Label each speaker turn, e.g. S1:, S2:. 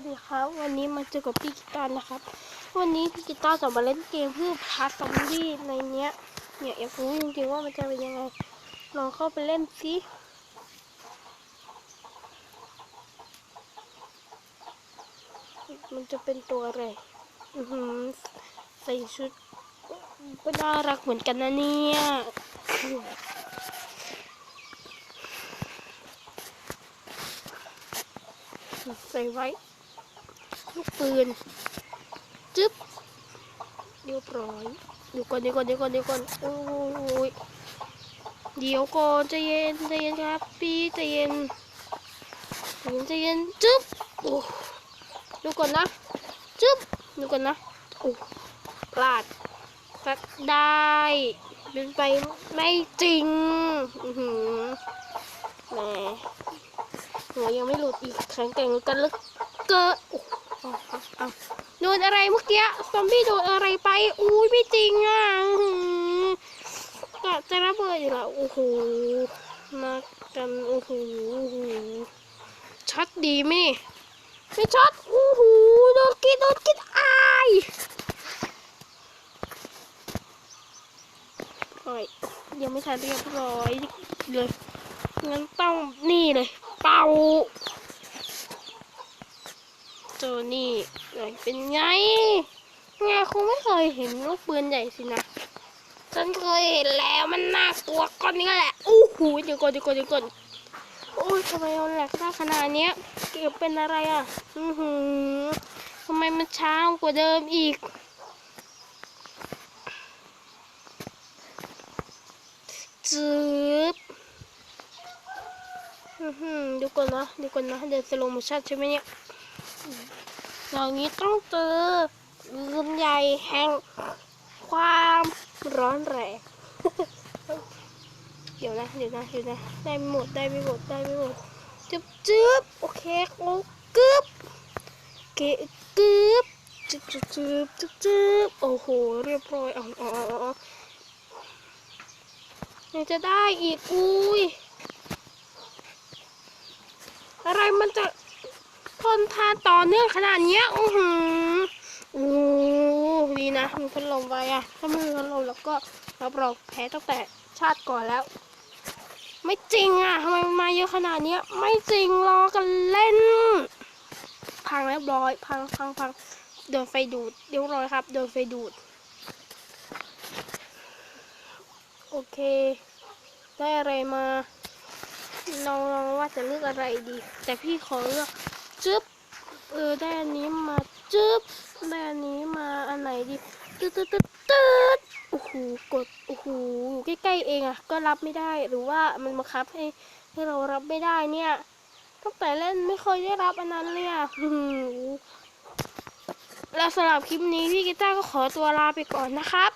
S1: วัสดีครับ วันนี้มาเจอกับพี่กีตาร์นะครับ วันนี้พี่กีตาร์จะมาเล่นเกมเพื่อพาร์ซอมบี้ในเนี้ยเนี่ยอยากรู้จริงๆว่ามันจะเป็นยังไงลองเข้าไปเล่นสิมันจะเป็นตัวอะไรอือหือใส่ชุดก็น่ารักเหมือนกันนะเนี่ยใส่ไว้ ลูกปืนจึ๊บเรียบร้อยเดี๋ยวก่อนเดี๋ยวก่อนเดี๋ยวก่อนเดี๋ยวก่อนโอ้ยเดี๋ยวก่อนใจเย็นใจเย็นครับ พี่ใจเย็นใจเย็นใจเย็นจึ๊บโอ้ดูก่อนนะจึ๊บดูก่อนนะโอ้พลาดพลาดได้เป็นไปไม่จริงอือหือแหมหัวยังไม่หลุดอีกแข็งแกร่งกันเหลึกเกินโอ้ เอาโดนอะไรเมื่อกี้ซอมบี้โดนอะไรไป อุ้ยไม่จริงอะกะจะระเบิดอยู่แล้วโอ้โหมากันโอ้โหช็อตดีไหมไม่ช็อตโอ้โหโดนกินโดนกินอายโอ้ยยังไม่ทันเรียบร้อยเลยงั้นต้องนี่เลย เป่า เจอนี่เลยเป็นไงไงคงไม่เคยเห็นลูกปืนใหญ่สินะฉันเคยเห็นแล้วมันน่ากลัวก้อนนี้แหละโอ้โหเดี๋ยวก่อนเดี๋ยวก่อนเดี๋ยวก่อนโอ้ยทำไมมันแหลกได้ขนาดนี้เก็บเป็นอะไรอะอือหือทำไมมันช้ากว่าเดิมอีกจืบอือหือดูก่อนนะดูก่อนนะเดี๋ยวสโลโมชั่นใช่ไหมเนี่ย อย่างนี้ต้องเจอเรือนใหญ่แห่งความร้อนแรงเดี๋ยวนะเดี๋ยวนะเดี๋ยวนะได้ไม่หมดได้ไม่หมดได้ไม่หมดจึ๊บจึ๊บโอเคโอ้กึ๊บเกะกึ๊บจึ๊บจึ๊บจึ๊บจึ๊บจึ๊บโอ้โหเรียบร้อยอ๋ออ๋ออ๋อยังจะได้อีกอุ้ยอะไรมันจะ นทานต่อเนื่องขนาดเนี้ยอือหือโอ้ดีนะมีพัดลมไว้อะถ้าไม่มีพัดลมแล้วก็รับรองแพ้ตั้งแต่ชาติก่อนแล้ว ไม่จริงอะทำไมมาเยอะขนาดเนี้ย ไม่จริงรอกันเล่น พังเรียบร้อย พังพังพังโดนไฟดูดเรียบร้อยครับโดนไฟดูด โอเค ได้อะไรมาลองลองว่าจะเลือกอะไรดี แต่พี่ขอเลือก จึ๊บเออได้อันนี้มาจึ๊บได้อันนี้มาอันไหนดีตึ๊ดตึ๊ดตึ๊ดตึ๊ดโอ้โหกดโอ้โหอยู่ใกล้ๆเองอะก็รับไม่ได้หรือว่ามันบังคับให้ให้เรารับไม่ได้เนี่ยตั้งแต่เล่นไม่เคยได้รับอันนั้นเลยอะหือแล้วสำหรับคลิปนี้พี่กีตาร์ก็ขอตัวลาไปก่อนนะครับ